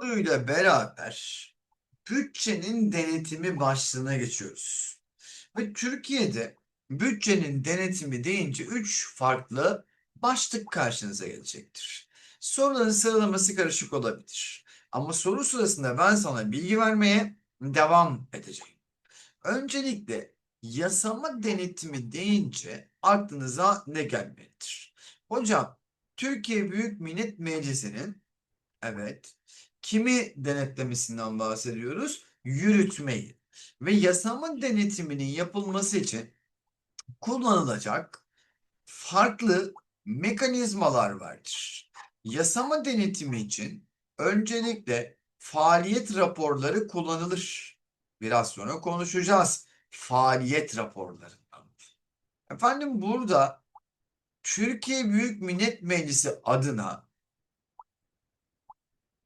soruyla beraber bütçenin denetimi başlığına geçiyoruz. Ve Türkiye'de bütçenin denetimi deyince 3 farklı başlık karşınıza gelecektir. Soruların sıralaması karışık olabilir. Ama soru sırasında ben sana bilgi vermeye devam edeceğim. Öncelikle yasama denetimi deyince aklınıza ne gelmelidir? Hocam, Türkiye Büyük Millet Meclisi'nin evet kimi denetlemesinden bahsediyoruz? Yürütmeyi. Ve yasama denetiminin yapılması için kullanılacak farklı mekanizmalar vardır. Yasama denetimi için öncelikle faaliyet raporları kullanılır. Biraz sonra konuşacağız faaliyet raporlarından. Efendim burada Türkiye Büyük Millet Meclisi adına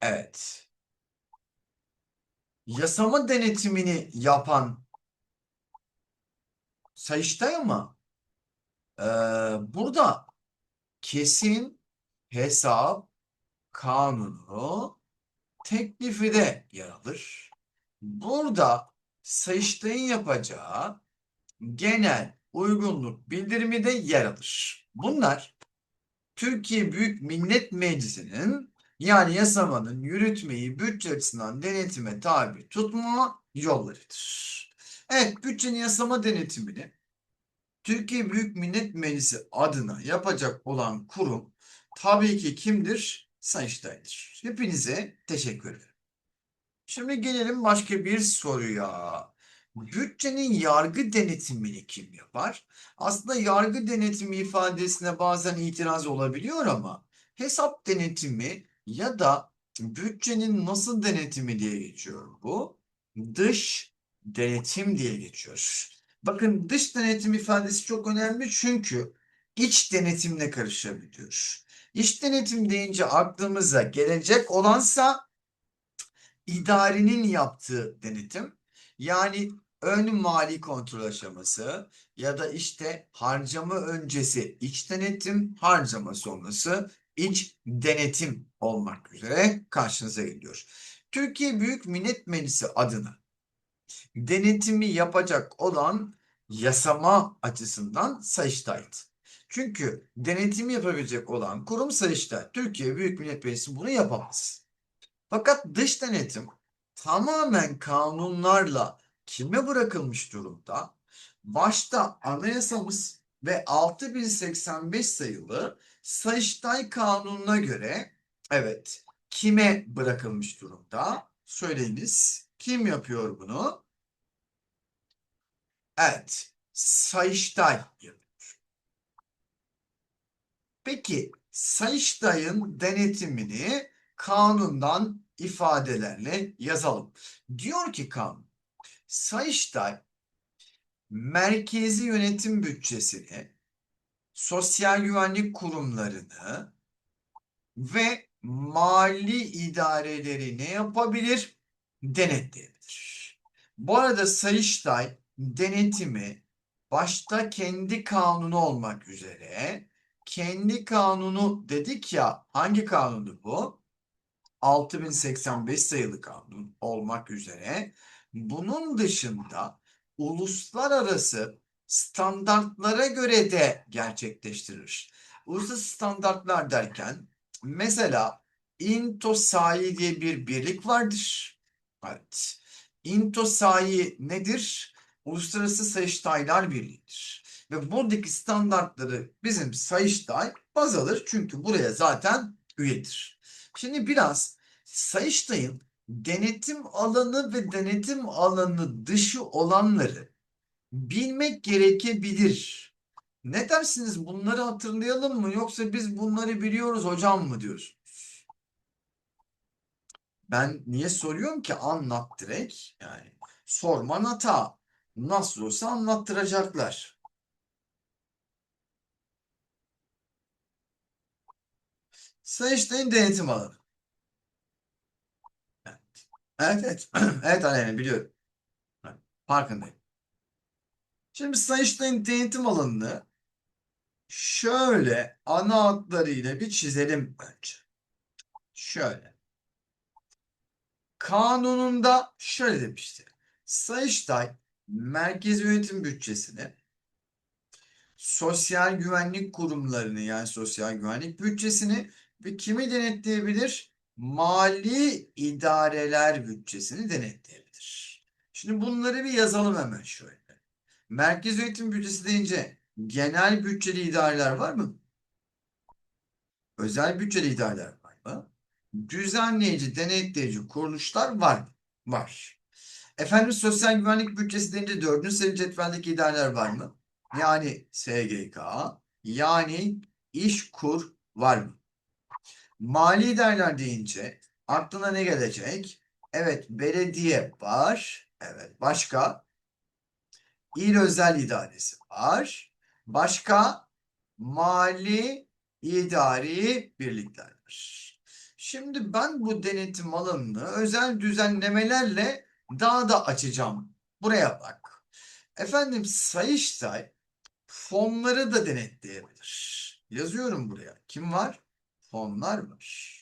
evet yasama denetimini yapan Sayıştay ama e, burada kesin hesap kanunu teklifi de yer alır. Burada Sayıştay'ın yapacağı genel uygunluk bildirimi de yer alır. Bunlar Türkiye Büyük Millet Meclisi'nin yani yasamanın yürütmeyi bütçe açısından denetime tabi tutma yollarıdır. Evet, bütçenin yasama denetimini Türkiye Büyük Millet Meclisi adına yapacak olan kurum tabii ki kimdir? Sayıştay'dır. Hepinize teşekkür ederim. Şimdi gelelim başka bir soruya. Bütçenin yargı denetimini kim yapar? Aslında yargı denetimi ifadesine bazen itiraz olabiliyor ama hesap denetimi ya da bütçenin nasıl denetimi diye geçiyor bu. Dış denetim diye geçiyor. Bakın dış denetim ifadesi çok önemli çünkü iç denetimle karışabiliyor. İç denetim deyince aklımıza gelecek olansa idarenin yaptığı denetim. Yani ön mali kontrol aşaması ya da işte harcama öncesi iç denetim, harcama sonrası iç denetim olmak üzere karşınıza geliyor. Türkiye Büyük Millet Meclisi adına denetimi yapacak olan yasama açısından Sayıştay'dı. Çünkü denetim yapabilecek olan kurum Sayıştay. Türkiye Büyük Millet Meclisi bunu yapamaz. Fakat dış denetim tamamen kanunlarla kime bırakılmış durumda? Başta anayasamız ve 6085 sayılı Sayıştay Kanunu'na göre evet kime bırakılmış durumda? Söyleyiniz. Kim yapıyor bunu? Evet, Sayıştay yapıyor. Peki Sayıştay'ın denetimini kanundan ifadelerle yazalım. Diyor ki kanun, Sayıştay merkezi yönetim bütçesini, sosyal güvenlik kurumlarını ve mali idareleri ne yapabilir? Denetleyebilir. Bu arada Sayıştay denetimi başta kendi kanunu olmak üzere kendi kanunu dedik ya hangi kanunu bu? 6085 sayılı kanun olmak üzere bunun dışında uluslararası standartlara göre de gerçekleştirir. Uluslararası standartlar derken mesela İntosai diye bir birlik vardır. Evet. İntosai nedir? Uluslararası Sayıştaylar Birliği'dir. Ve buradaki standartları bizim Sayıştay baz alır. Çünkü buraya zaten üyedir. Şimdi biraz Sayıştay'ın denetim alanı ve denetim alanı dışı olanları bilmek gerekebilir. Ne dersiniz bunları hatırlayalım mı yoksa biz bunları biliyoruz hocam mı diyorsunuz? Ben niye soruyorum ki anlat direkt yani sorman hata nasıl olsa anlattıracaklar. Sayıştay'ın denetim alanı. Evet. Evet, evet. evet Aleyna biliyorum. Farkındayım. Şimdi Sayıştay'ın denetim alanını şöyle ana hatlarıyla bir çizelim önce. Şöyle. kanununda şöyle demişti. Sayıştay merkez yönetim bütçesini sosyal güvenlik kurumlarını yani sosyal güvenlik bütçesini ve kimi denetleyebilir? Mali idareler bütçesini denetleyebilir. Şimdi bunları bir yazalım hemen şöyle. Merkez yönetim bütçesi deyince genel bütçeli idareler var mı? Özel bütçeli idareler var mı? Düzenleyici, denetleyici kuruluşlar var mı? Var. Efendim sosyal güvenlik bütçesi deyince dördüncü sayı cetveldeki idareler var mı? Yani SGK, yani İşkur var mı? Mali idareler deyince aklına ne gelecek? Evet, belediye var. Evet, başka? İl özel idaresi var. Başka? Mali idari birlikler var. Şimdi ben bu denetim alanını özel düzenlemelerle daha da açacağım. Buraya bak. Efendim Sayıştay fonları da denetleyebilir. Yazıyorum buraya. Kim var? Fonlar var.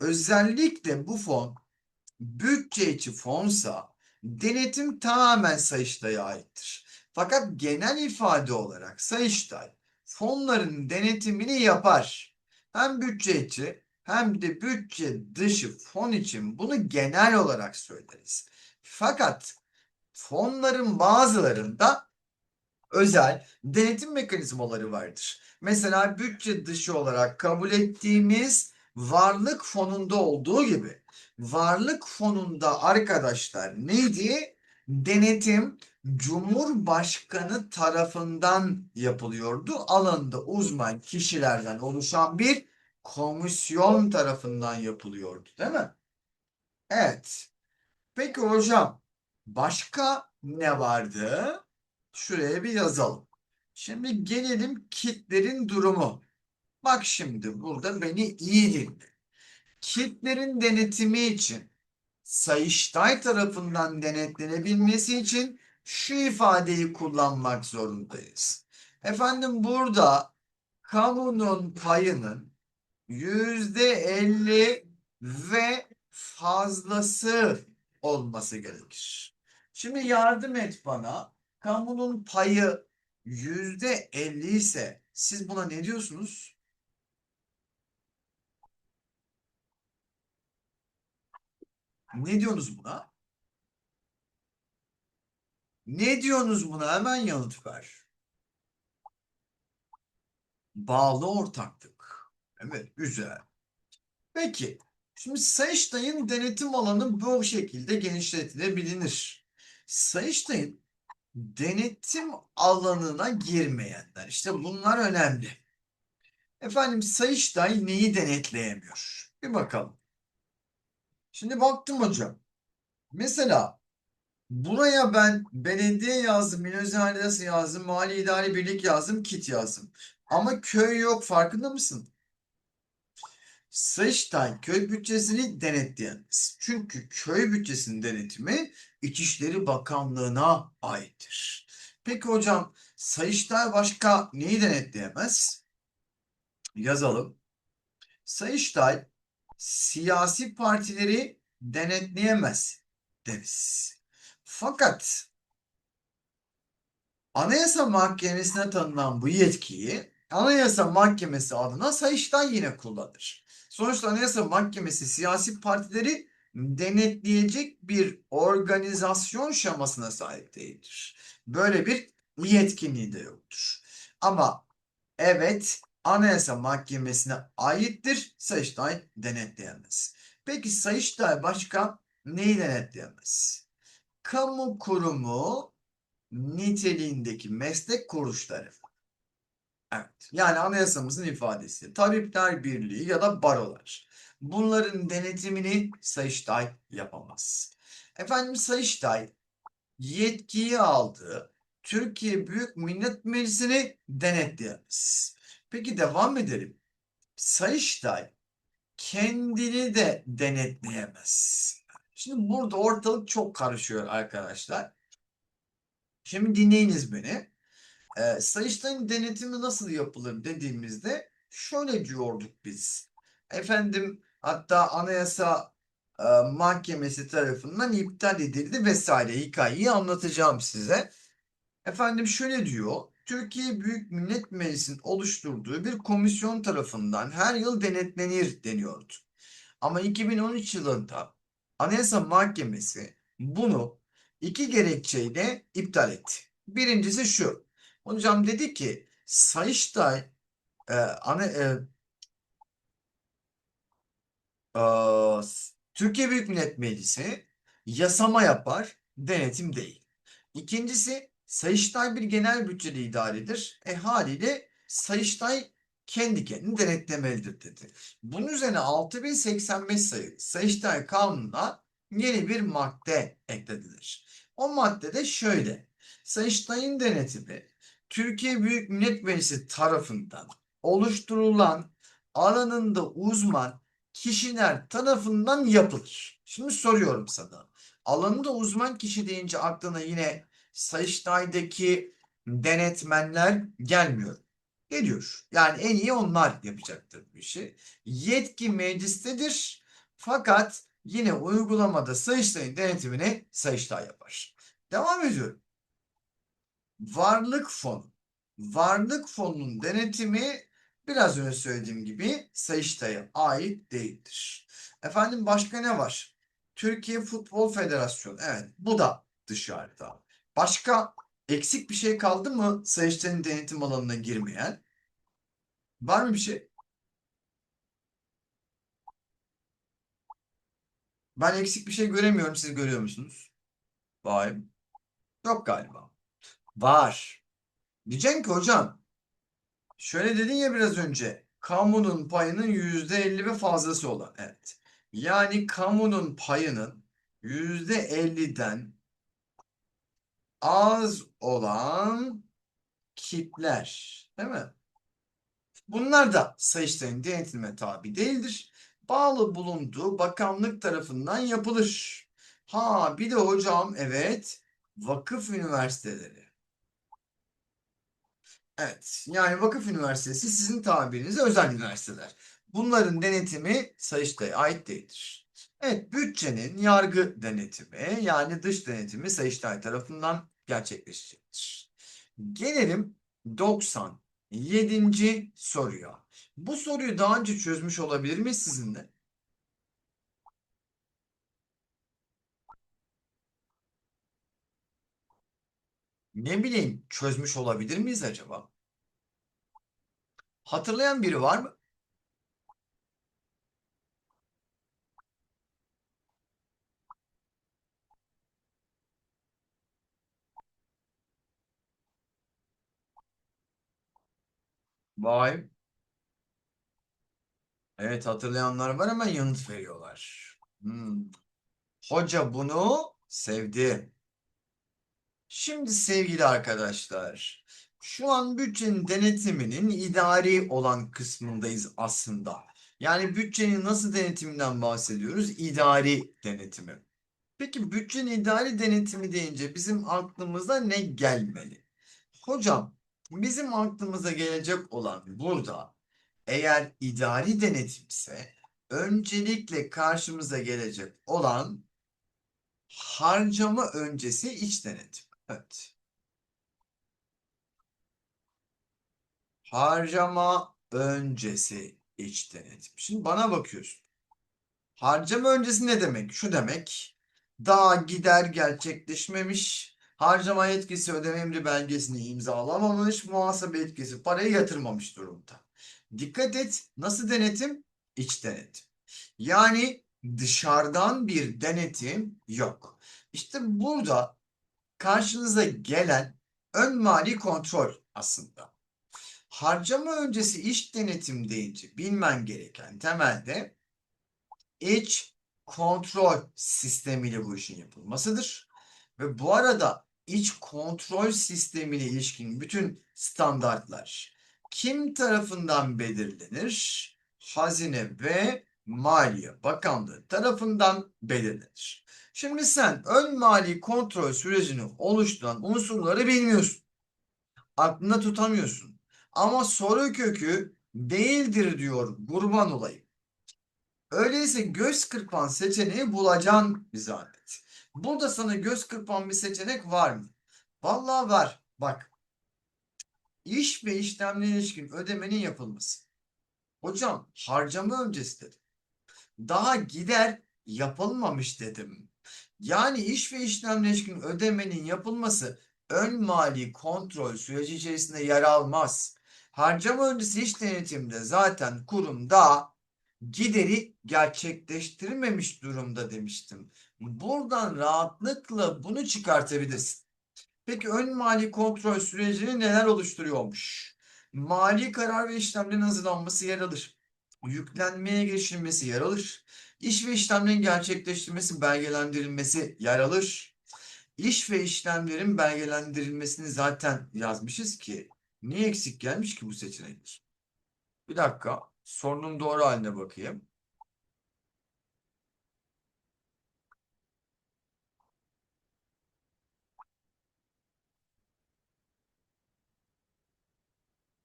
Özellikle bu fon bütçe içi fonsa denetim tamamen Sayıştay'a aittir. Fakat genel ifade olarak Sayıştay fonların denetimini yapar. Hem bütçe içi hem de bütçe dışı fon için bunu genel olarak söyleriz. Fakat fonların bazılarında özel denetim mekanizmaları vardır. Mesela bütçe dışı olarak kabul ettiğimiz varlık fonunda olduğu gibi varlık fonunda arkadaşlar neydi? Denetim Cumhurbaşkanı tarafından yapılıyordu. Alanında uzman kişilerden oluşan bir komisyon tarafından yapılıyordu değil mi? Evet. Peki hocam başka ne vardı? Şuraya bir yazalım. Şimdi gelelim kitlerin durumu. Bak şimdi burada beni iyi dinle. Kitlerin denetimi için Sayıştay tarafından denetlenebilmesi için şu ifadeyi kullanmak zorundayız. Efendim burada kamunun payının yüzde elli ve fazlası olması gerekir. Şimdi yardım et bana. Kamunun payı yüzde elli ise siz buna ne diyorsunuz? Ne diyorsunuz buna? Ne diyorsunuz buna? Hemen yanıt ver. Bağlı ortaklık. Evet, güzel. Peki, şimdi Sayıştay'ın denetim alanı bu şekilde genişletilebilir. Sayıştay'ın denetim alanına girmeyenler, işte bunlar önemli. Efendim Sayıştay neyi denetleyemiyor? Bir bakalım. Şimdi baktım hocam. Mesela buraya ben belediye yazdım, münezzahanesi yazdım, mali idari birlik yazdım, kit yazdım. Ama köy yok farkında mısın? Sayıştay köy bütçesini denetleyemez. Çünkü köy bütçesinin denetimi İçişleri Bakanlığı'na aittir. Peki hocam Sayıştay başka neyi denetleyemez? Yazalım. Sayıştay siyasi partileri denetleyemez deriz. Fakat Anayasa Mahkemesi'ne tanınan bu yetkiyi Anayasa Mahkemesi adına Sayıştay yine kullanır. Sonuçta Anayasa Mahkemesi siyasi partileri denetleyecek bir organizasyon şemasına sahip değildir. Böyle bir yetkinliği de yoktur. Ama evet Anayasa Mahkemesi'ne aittir. Sayıştay denetleyemez. Peki Sayıştay başka neyi denetleyemez? Kamu kurumu niteliğindeki meslek kuruluşları. Evet. Yani anayasamızın ifadesi. Tabipler Birliği ya da barolar. Bunların denetimini Sayıştay yapamaz. Efendim Sayıştay yetkiyi aldığı Türkiye Büyük Millet Meclisi'ni denetleyemez. Peki devam edelim. Sayıştay kendini de denetleyemez. Şimdi burada ortalık çok karışıyor arkadaşlar. Şimdi dinleyiniz beni. Ee, Sayıştay'ın denetimi nasıl yapılır dediğimizde şöyle diyorduk biz. Efendim hatta anayasa e, Mahkemesi tarafından iptal edildi vesaire hikayeyi anlatacağım size. Efendim şöyle diyor. Türkiye Büyük Millet Meclisi'nin oluşturduğu bir komisyon tarafından her yıl denetlenir deniyordu. Ama 2013 yılında Anayasa Mahkemesi bunu iki gerekçeyle iptal etti. Birincisi şu. Hocam dedi ki Sayıştay e, ana, e, e, Türkiye Büyük Millet Meclisi yasama yapar, denetim değil. İkincisi Sayıştay bir genel bütçeli idaredir. E haliyle Sayıştay kendi kendini denetlemelidir dedi. Bunun üzerine 6085 sayılı Sayıştay Kanunu'na yeni bir madde ekledilir. O maddede şöyle. Sayıştay'ın denetimi Türkiye Büyük Millet Meclisi tarafından oluşturulan alanında uzman kişiler tarafından yapılır. Şimdi soruyorum sana. Alanında uzman kişi deyince aklına yine Sayıştay'daki denetmenler gelmiyor. Geliyor. Yani en iyi onlar yapacaktır bu işi. Yetki meclistedir. Fakat yine uygulamada Sayıştay'ın denetimini Sayıştay yapar. Devam ediyorum. Varlık fonu. Varlık fonunun denetimi biraz önce söylediğim gibi Sayıştay'a ait değildir. Efendim başka ne var? Türkiye Futbol Federasyonu. Evet bu da dışarıda. Başka eksik bir şey kaldı mı Sayıştay'ın denetim alanına girmeyen? Var mı bir şey? Ben eksik bir şey göremiyorum. Siz görüyor musunuz? Vay. Yok galiba. Var. Diyeceksin ki hocam şöyle dedin ya biraz önce kamunun payının yüzde elli ve fazlası olan. Evet. Yani kamunun payının yüzde elliden az olan kitler. Değil mi? Bunlar da Sayıştay'ın denetimine tabi değildir. Bağlı bulunduğu bakanlık tarafından yapılır. Ha bir de hocam evet vakıf üniversiteleri. Evet yani vakıf üniversitesi sizin tabirinizde özel üniversiteler. Bunların denetimi Sayıştay'a ait değildir. Evet bütçenin yargı denetimi yani dış denetimi Sayıştay tarafından gerçekleşecektir. Gelelim 97. soruya. Bu soruyu daha önce çözmüş olabilir mi sizinle? Ne bileyim çözmüş olabilir miyiz acaba? Hatırlayan biri var mı? Vay. Evet hatırlayanlar var hemen yanıt veriyorlar. Hmm. Hoca bunu sevdi. Şimdi sevgili arkadaşlar, şu an bütçenin denetiminin idari olan kısmındayız aslında. Yani bütçenin nasıl denetiminden bahsediyoruz? İdari denetimi. Peki bütçenin idari denetimi deyince bizim aklımıza ne gelmeli? Hocam, bizim aklımıza gelecek olan burada eğer idari denetimse öncelikle karşımıza gelecek olan harcama öncesi iç denetim. Evet. Harcama öncesi iç denetim. Şimdi bana bakıyorsun. Harcama öncesi ne demek? Şu demek. Daha gider gerçekleşmemiş. Harcama yetkisi ödeme emri belgesini imzalamamış. Muhasebe yetkisi parayı yatırmamış durumda. Dikkat et. Nasıl denetim? İç denetim. Yani dışarıdan bir denetim yok. İşte burada karşınıza gelen ön mali kontrol aslında. Harcama öncesi iş denetim deyince bilmen gereken temelde iç kontrol sistemiyle bu işin yapılmasıdır. Ve bu arada iç kontrol sistemine ilişkin bütün standartlar kim tarafından belirlenir? Hazine ve Maliye Bakanlığı tarafından belirlenir. Şimdi sen ön mali kontrol sürecini oluşturan unsurları bilmiyorsun. Aklında tutamıyorsun. Ama soru kökü değildir diyor kurban olayım. Öyleyse göz kırpan seçeneği bulacaksın zahmet. Burada sana göz kırpan bir seçenek var mı? Vallahi var. Bak. İş ve işlemle ilişkin ödemenin yapılması. Hocam harcama öncesi dedim. Daha gider yapılmamış dedim. Yani iş ve işlemle ilişkin ödemenin yapılması ön mali kontrol süreci içerisinde yer almaz. Harcama öncesi iş denetimde zaten kurumda gideri gerçekleştirmemiş durumda demiştim. Buradan rahatlıkla bunu çıkartabilirsin. Peki ön mali kontrol sürecini neler oluşturuyormuş? Mali karar ve işlemlerin hazırlanması yer alır. Yüklenmeye geçilmesi yer alır. İş ve işlemlerin gerçekleştirilmesi, belgelendirilmesi yer alır. İş ve işlemlerin belgelendirilmesini zaten yazmışız ki niye eksik gelmiş ki bu seçenek? Bir dakika. Sorunun doğru haline bakayım.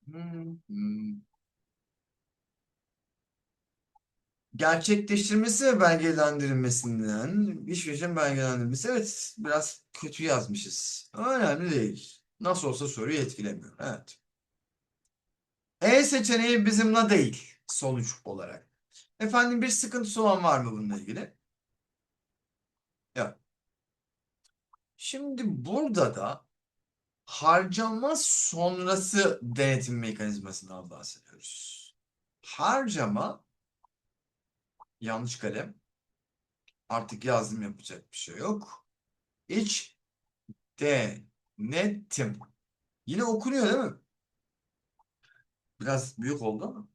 Hmm. Gerçekleştirmesi ve belgelendirilmesinden iş işlem belgelendirilmesi evet biraz kötü yazmışız. Önemli değil. Nasıl olsa soruyu etkilemiyor. Evet. E seçeneği bizimle değil sonuç olarak. Efendim bir sıkıntısı olan var mı bununla ilgili? Yok. Şimdi burada da harcama sonrası denetim mekanizmasından bahsediyoruz. Harcama yanlış kalem. Artık yazdım yapacak bir şey yok. İç denetim. Yine okunuyor değil mi? Biraz büyük oldu ama.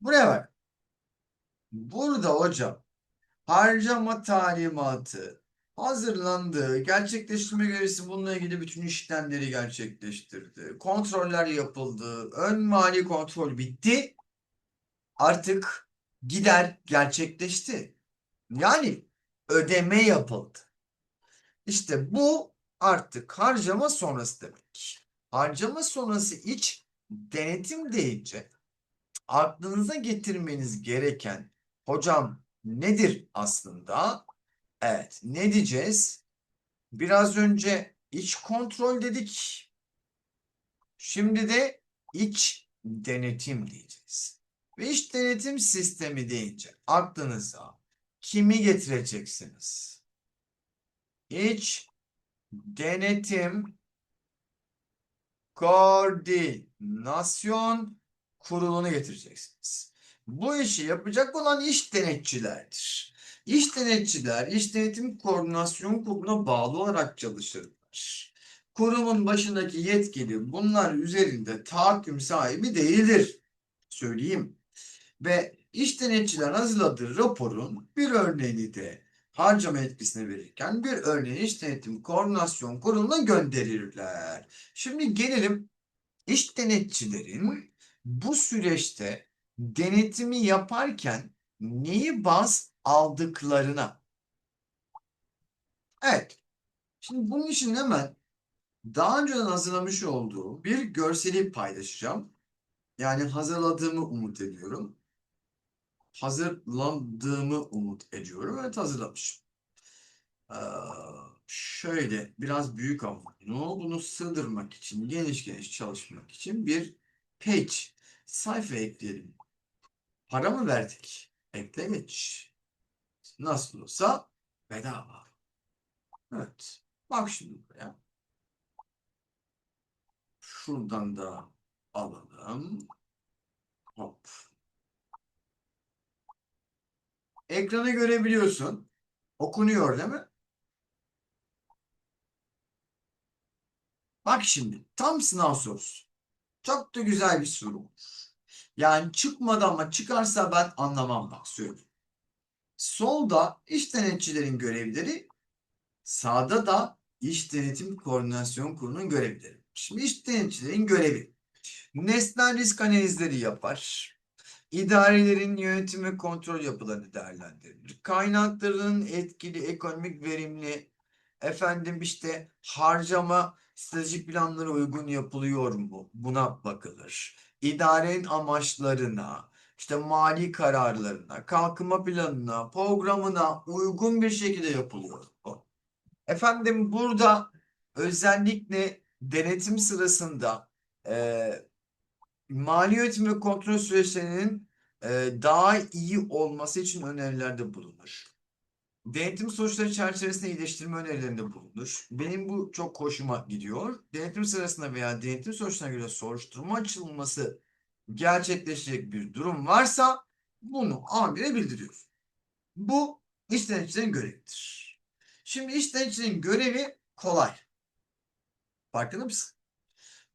Buraya bak. Burada hocam harcama talimatı hazırlandı. Gerçekleştirme görevlisi bununla ilgili bütün işlemleri gerçekleştirdi. Kontroller yapıldı. Ön mali kontrol bitti. Artık gider gerçekleşti. Yani ödeme yapıldı. İşte bu artık harcama sonrası demek. Harcama sonrası iç denetim deyince aklınıza getirmeniz gereken hocam nedir aslında? Evet ne diyeceğiz? Biraz önce iç kontrol dedik. Şimdi de iç denetim diyeceğiz. Ve iç denetim sistemi deyince aklınıza kimi getireceksiniz? İç denetim koordinasyon kurulunu getireceksiniz. Bu işi yapacak olan iş denetçilerdir. İş denetçiler, iş denetim koordinasyon kuruluna bağlı olarak çalışırlar. Kurumun başındaki yetkili bunlar üzerinde tahakküm sahibi değildir. Söyleyeyim. Ve iş denetçiler hazırladığı raporun bir örneğini de harcama etkisine verirken bir örneğini iş denetim koordinasyon kuruluna gönderirler. Şimdi gelelim iş denetçilerin bu süreçte denetimi yaparken neyi baz aldıklarına. Evet. Şimdi bunun için hemen daha önceden hazırlamış olduğum bir görseli paylaşacağım. Yani hazırladığımı umut ediyorum. Hazırlandığımı umut ediyorum. Evet hazırlamışım. Ee, şöyle biraz büyük ama bunu, sığdırmak için, geniş geniş çalışmak için bir page sayfa ekleyelim. Para mı verdik? Ekle geç. Nasıl olsa bedava. Evet. Bak şimdi buraya. Şuradan da alalım. Hop. Ekranı görebiliyorsun. Okunuyor değil mi? Bak şimdi tam sınav sorusu. Çok da güzel bir soru. Yani çıkmadı ama çıkarsa ben anlamam bak söyleyeyim. Solda iş denetçilerin görevleri, sağda da iş denetim koordinasyon kurulunun görevleri. Şimdi iş denetçilerin görevi nesnel risk analizleri yapar. İdarelerin yönetim ve kontrol yapılarını değerlendirir. Kaynaklarının etkili, ekonomik, verimli, efendim işte harcama stratejik planlara uygun yapılıyor mu? Buna bakılır. idarenin amaçlarına, işte mali kararlarına, kalkınma planına, programına uygun bir şekilde yapılıyor. Efendim burada özellikle denetim sırasında e, mali yönetim ve kontrol süreçlerinin e, daha iyi olması için önerilerde bulunur. Denetim sonuçları çerçevesinde iyileştirme önerilerinde bulunur. Benim bu çok hoşuma gidiyor. Denetim sırasında veya denetim sonuçlarına göre soruşturma açılması gerçekleşecek bir durum varsa bunu amire bildiriyor. Bu iş denetçilerin görevidir. Şimdi iş denetçinin görevi kolay. Farkında mısın?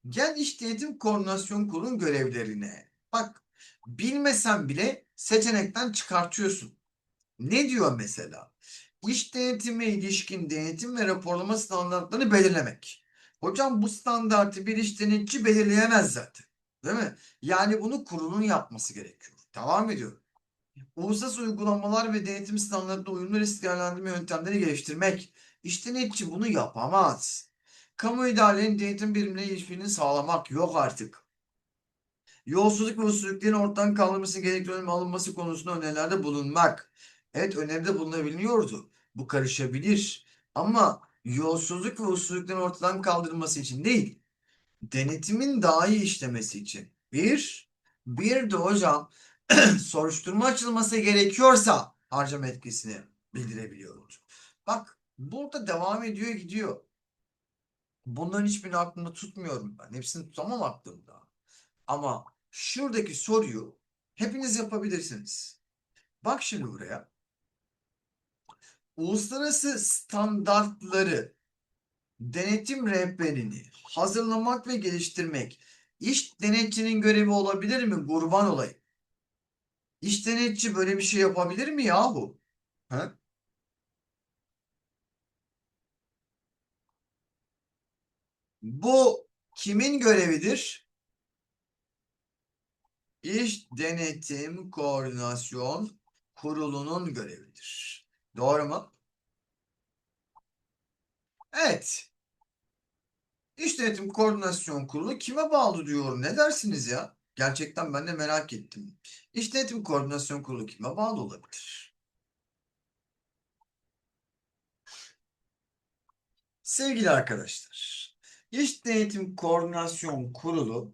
Gel iş denetim koordinasyon kurulun görevlerine. Bak bilmesen bile seçenekten çıkartıyorsun. Ne diyor mesela? İş denetime ilişkin denetim ve raporlama standartlarını belirlemek. Hocam bu standartı bir iş denetçi belirleyemez zaten. Değil mi? Yani bunu kurulun yapması gerekiyor. Devam ediyorum. Uluslararası uygulamalar ve denetim standartlarına uyumlu risk değerlendirme yöntemleri geliştirmek. İş denetçi bunu yapamaz. Kamu idarelerinin denetim birimleriyle ilişkini sağlamak yok artık. Yolsuzluk ve usulsüzlüklerin ortadan kaldırılması gerekli önlem alınması konusunda önerilerde bulunmak. Evet öneride bulunabiliyordu. Bu karışabilir. Ama yolsuzluk ve usulsüzlüklerin ortadan kaldırılması için değil. Denetimin daha iyi işlemesi için. Bir, bir de hocam soruşturma açılması gerekiyorsa harcama etkisini bildirebiliyordu. Bak burada devam ediyor gidiyor. Bunların hiçbirini aklımda tutmuyorum ben. Hepsini tutamam aklımda. Ama şuradaki soruyu hepiniz yapabilirsiniz. Bak şimdi buraya. Uluslararası standartları denetim rehberini hazırlamak ve geliştirmek iş denetçinin görevi olabilir mi? Kurban olayım. İş denetçi böyle bir şey yapabilir mi yahu? Ha? Bu kimin görevidir? İş Denetim Koordinasyon Kurulu'nun görevidir. Doğru mu? Evet. İş Denetim Koordinasyon Kurulu kime bağlı diyor? Ne dersiniz ya? Gerçekten ben de merak ettim. İş Denetim Koordinasyon Kurulu kime bağlı olabilir? Sevgili arkadaşlar, İş Denetim Koordinasyon Kurulu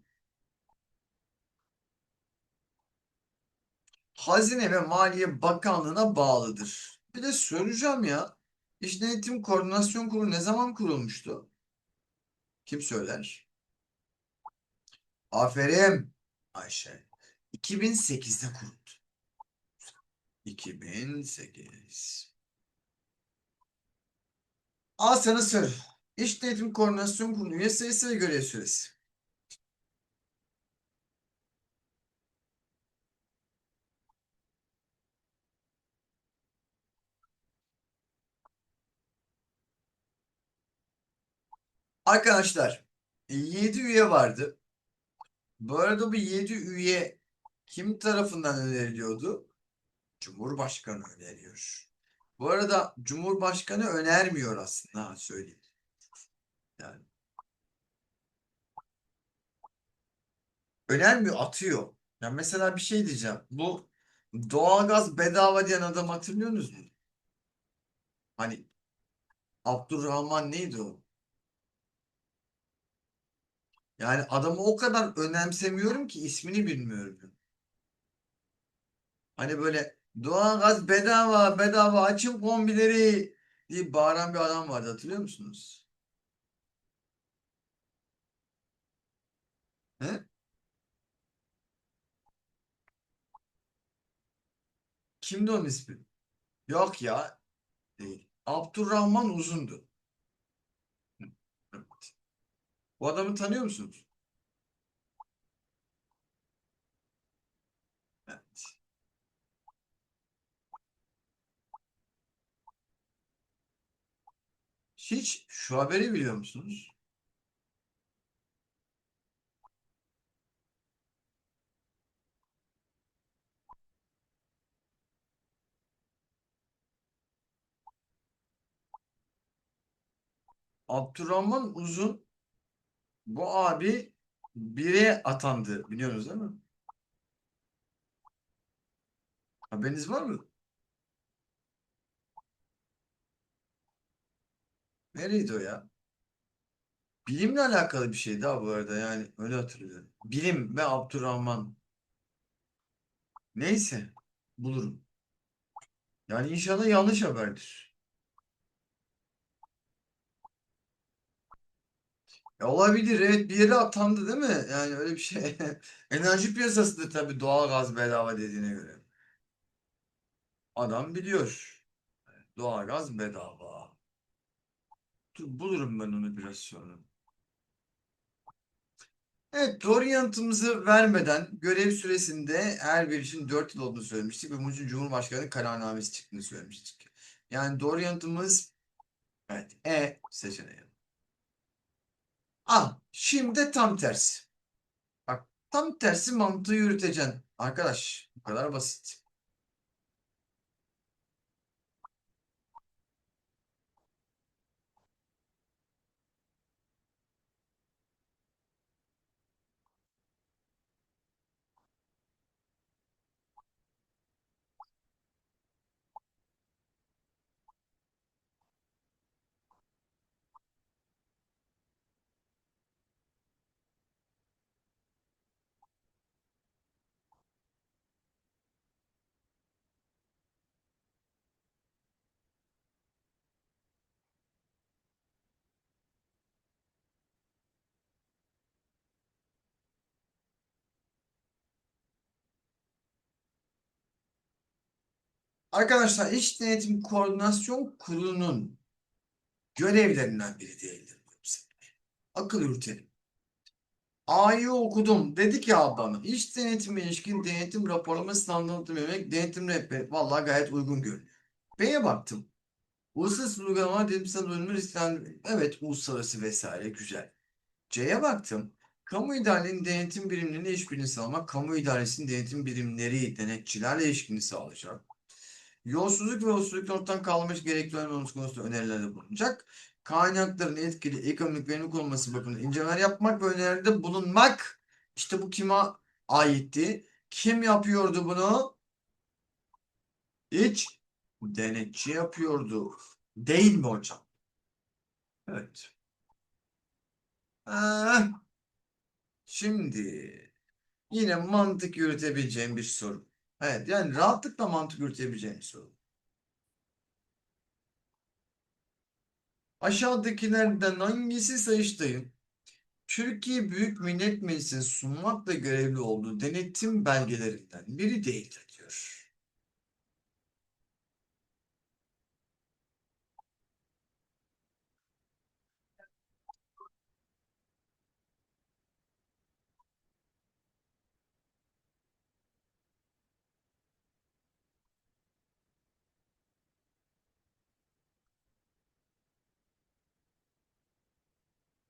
Hazine ve Maliye Bakanlığı'na bağlıdır. Bir de soracağım ya. İş Denetim Koordinasyon Kurulu ne zaman kurulmuştu? Kim söyler? Aferin Ayşe. 2008'de kuruldu. 2008. Al sana soru. İş Denetim Koordinasyon Kurulu üye sayısı ve görev süresi. Arkadaşlar 7 üye vardı. Bu arada bu 7 üye kim tarafından öneriliyordu? Cumhurbaşkanı öneriyor. Bu arada Cumhurbaşkanı önermiyor aslında söyleyeyim. Yani önermiyor, atıyor. Ya mesela bir şey diyeceğim. Bu doğalgaz bedava diyen adam hatırlıyorsunuz mu? Hani Abdurrahman neydi o? Yani adamı o kadar önemsemiyorum ki ismini bilmiyorum. Hani böyle doğalgaz bedava bedava açın kombileri diye bağıran bir adam vardı hatırlıyor musunuz? He? Kimdi onun ismi? Yok ya. Değil. Abdurrahman Uzundu. Evet. Bu adamı tanıyor musunuz? Hiç şu haberi biliyor musunuz? Abdurrahman Uzun bu abi bire atandı. Biliyorsunuz değil mi? Haberiniz var mı? Nereydi o ya? Bilimle alakalı bir şeydi ha bu arada yani öyle hatırlıyorum. Bilim ve Abdurrahman. Neyse bulurum. Yani inşallah yanlış haberdir. Olabilir evet bir yere atandı değil mi? Yani öyle bir şey. Enerji piyasasıdır tabii doğal gaz bedava dediğine göre. Adam biliyor. Doğal gaz bedava. Dur, bulurum ben onu biraz sonra. Evet doğru yanıtımızı vermeden görev süresinde her bir için 4 yıl olduğunu söylemiştik ve bunun için Cumhurbaşkanı kararnamesi çıktığını söylemiştik. Yani doğru yanıtımız evet E seçeneği. Ah şimdi tam tersi. Bak tam tersi mantığı yürüteceksin. Arkadaş bu kadar basit. Arkadaşlar İç Denetim Koordinasyon Kurulu'nun görevlerinden biri değildir bu. Akıl yürütelim. A'yı okudum. Dedi ki ya bana iç denetime ilişkin denetim raporlama standartı vermek denetim rehberi. Vallahi gayet uygun görünüyor. B'ye baktım. Uluslararası uygulamalar denetimsel uyumlu riskler. Evet uluslararası vesaire güzel. C'ye baktım. Kamu idarelerinin denetim birimlerine işbirliğini sağlamak, kamu idaresinin denetim birimleri denetçilerle ilişkini sağlayacak. Yolsuzluk ve yolsuzluktan ortadan kaldırmak gerekli olmaması konusunda önerilerde bulunacak. Kaynakların etkili ekonomik verimli kullanılması bakımından incelemeler yapmak ve önerilerde bulunmak. İşte bu kime aitti? Kim yapıyordu bunu? İç denetçi yapıyordu. Değil mi hocam? Evet. Ah, şimdi yine mantık yürütebileceğim bir soru. Evet yani rahatlıkla mantık yürütebileceğim bir soru. Aşağıdakilerden hangisi Sayıştay'ın Türkiye Büyük Millet Meclisi'ne sunmakla görevli olduğu denetim belgelerinden biri değildir diyor.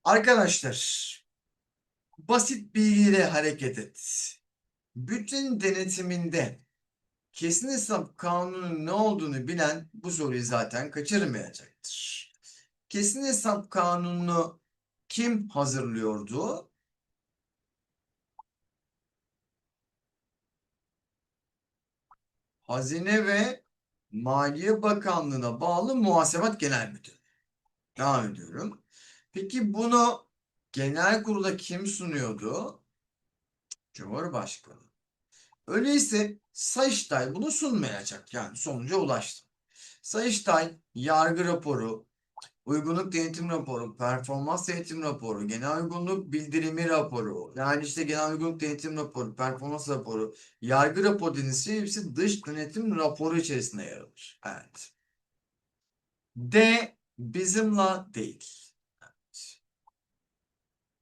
Arkadaşlar basit bilgiyle hareket et. Bütçenin denetiminde kesin hesap kanunun ne olduğunu bilen bu soruyu zaten kaçırmayacaktır. Kesin hesap kanununu kim hazırlıyordu? Hazine ve Maliye Bakanlığı'na bağlı Muhasebat Genel Müdürlüğü. Devam ediyorum. Peki bunu genel kurula kim sunuyordu? Cumhurbaşkanı. Öyleyse Sayıştay bunu sunmayacak. Yani sonuca ulaştı. Sayıştay yargı raporu, uygunluk denetim raporu, performans denetim raporu, genel uygunluk bildirimi raporu, yani işte genel uygunluk denetim raporu, performans raporu, yargı raporu denilse hepsi dış denetim raporu içerisinde yer alır. Evet. D bizimla değil.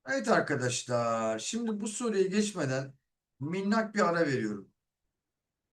Evet arkadaşlar, şimdi bu soruya geçmeden minnak bir ara veriyorum.